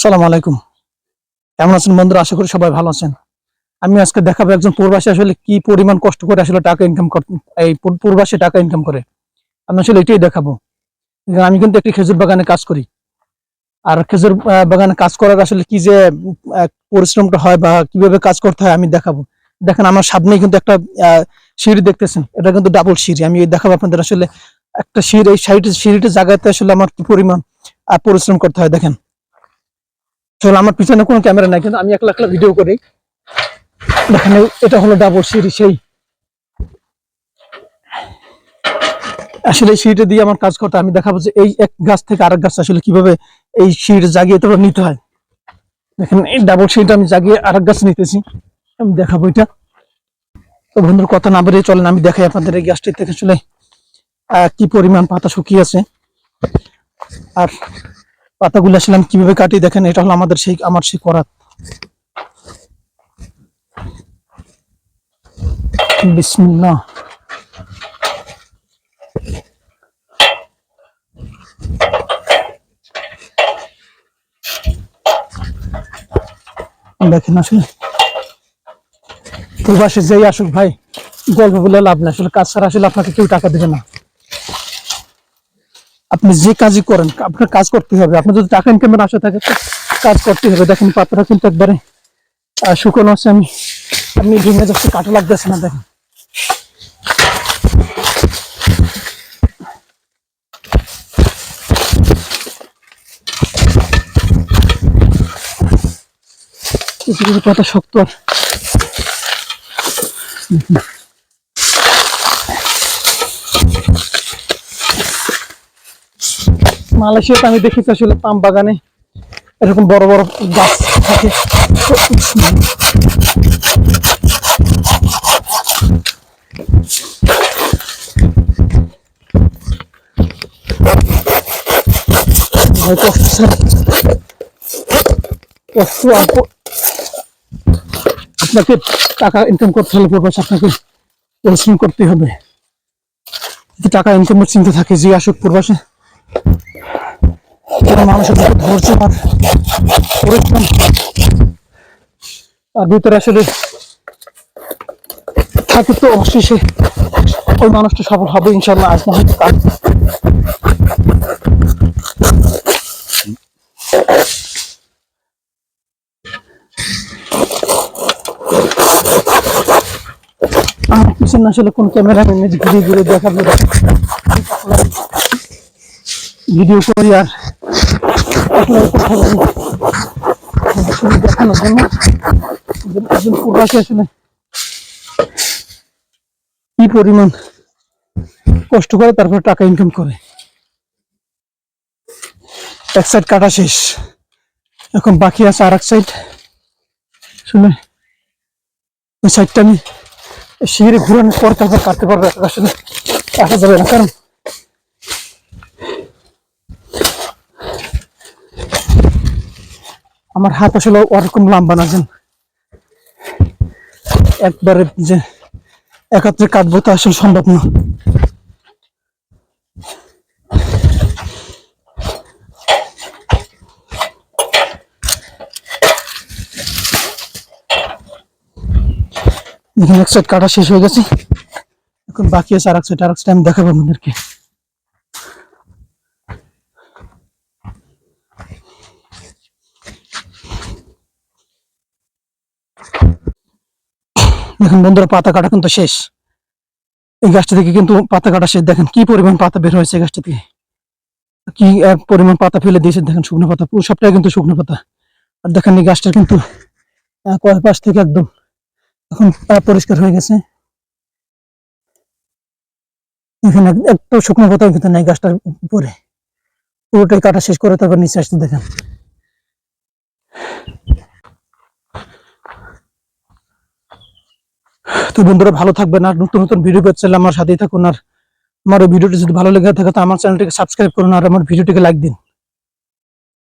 সালাম আলাইকুম। কেমন আছেন বন্ধুরা? আশা করি সবাই ভালো আছেন। আমি আজকে দেখাবো একজন প্রবাসী আসলে কি পরিমাণ কষ্ট করে আসলে টাকা ইনকাম এই পূর- প্রবাসী টাকা ইনকাম করে। আমি আসলে এটাই দেখাবো। আমি কিন্তু একটি খেজুর বাগানে কাজ করি। আর খেজুর বাগানে কাজ করার আসলে কি যে পরিশ্রমটা হয় বা কীভাবে কাজ করতে হয় আমি দেখাবো। দেখেন আমার সামনেই কিন্তু একটা সিঁড়ি দেখতেছেন। এটা কিন্তু ডাবল সিঁড়ি। আমি দেখাবো আপনাদের আসলে একটা সিঁড়ি, এই সাইড, সিঁড়িটা জায়গাতে আসলে আমার কি পরিমাণ পরিশ্রম করতে হয়। দেখেন। আসলে আমার পিছনে কোনো ক্যামেরা নাই, কিন্তু আমি একলা একলা ভিডিও করি। দেখেন এটা হলো ডাবল সিঁড়ি, সেই। আসলে এই সিঁড়িটা দিয়ে আমার কাজ করতে আমি দেখাবো যে এই এক গাছ থেকে আরেক গাছ আসলে কীভাবে এই সিঁড়ি জাগিয়ে তারপর নিতে হয়। দেখেন, এই ডাবল সিঁড়িটা আমি জাগিয়ে আরেক গাছ নিতেছি। আমি দেখাবো এটা। তো বন্ধুর, কথা না বেরিয়ে চলেন, আমি দেখাই আপনাদের এই গাছটি থেকে আসলে কি পরিমাণ পাতা শুকিয়ে আছে। আর পাতাগুলো আসলে আমি কীভাবে কাটি দেখেন, এটা হলো আমাদের সেই, আমার সেই করাত। দেখেন আসলে প্রবাসে যেই আসুক ভাই গল্প বলে লাভ না আসলে কাজ ছাড়া আসলে আপনাকে কেউ টাকা দেবে না। আপনি যে কাজই করেন, আপনার কাজ করতে হবে। আপনার যদি টাকা ইনকামের আশা থাকে কাজ করতে হবে। দেখেন পাতাটা কিন্তু একবারে শুকনো আছে। আমি আমি ভেঙে যাচ্ছে কাটা লাগতেছে না, দেখেন। কিছু কিছু পাতা শক্ত আর মালয়েশিয়াতে আমি দেখেছি আসলে পাম বাগানে এরকম বড় বড় গাছ থাকে। আপনাকে টাকা ইনকাম করতে হলে প্রবাস আপনাকে পরিশ্রম করতে হবে। টাকা ইনকামের চিন্তা থাকে যে আসুক প্রবাসে মানুষের আর পরিশ্রম। তার ভিতরে আসলে তো অবশ্যই সে ওই মানুষটা সফল হবে ইনশাল্লাহ আজ না হয়তো কাল। আমার পিছনে আসলে কোন ক্যামেরা নিজে ঘুরে ঘুরে দেখাবো। ভিডিও করি আর আসলে কথা বলি আসলে দেখানোর জন্য যে একজন প্রবাসী আসলে কি পরিমাণ কষ্ট করে তারপর টাকা ইনকাম করে। এক সাইড কাটা শেষ। এখন বাকি আছে আর এক সাইড শুনে ওই সাইডটা আমি সিঁড়ি ঘুরানোর পর তারপর কাটতে পারবে আসলে কাটা যাবে না, কারণ আমার হাত আসলে ওরকম লম্বা না যেন একবারে যে একাত্রে কাটবো তা আসলে সম্ভব না। এক সাইড কাটা শেষ হয়ে গেছে। এখন বাকি আছে আর এক সাইড আর এক সাইড আমি দেখাবো আপনাদেরকে। দেখেন বন্ধুরা, পাতা কাটা কিন্তু শেষ। এই গাছটা থেকে কিন্তু পাতা কাটা শেষ। দেখেন কি পরিমাণ পাতা বের হয়েছে গাছটা থেকে। কি পরিমাণ পাতা ফেলে দিয়েছে, দেখেন শুকনো পাতা, পুরো সবটাই কিন্তু শুকনো পাতা। আর দেখেন এই গাছটা কিন্তু কয়েক পাশ থেকে একদম এখন পরিষ্কার হয়ে গেছে। এখানে এক- একটু শুকনো পাতা কিন্তু নাই গাছটার উপরে। পুরোটাই কাটা শেষ করে তারপর নিচে আসতে দেখেন। তো বন্ধুরা, ভালো থাকবেন আর নতুন নতুন ভিডিও পেতে আমার সাথেই থাকুন। আর আমার ভিডিওটি যদি ভালো লেগে থাকে, তো আমার চ্যানেলটিকে সাবস্ক্রাইব করুন আর আমার ভিডিওটিকে লাইক দিন।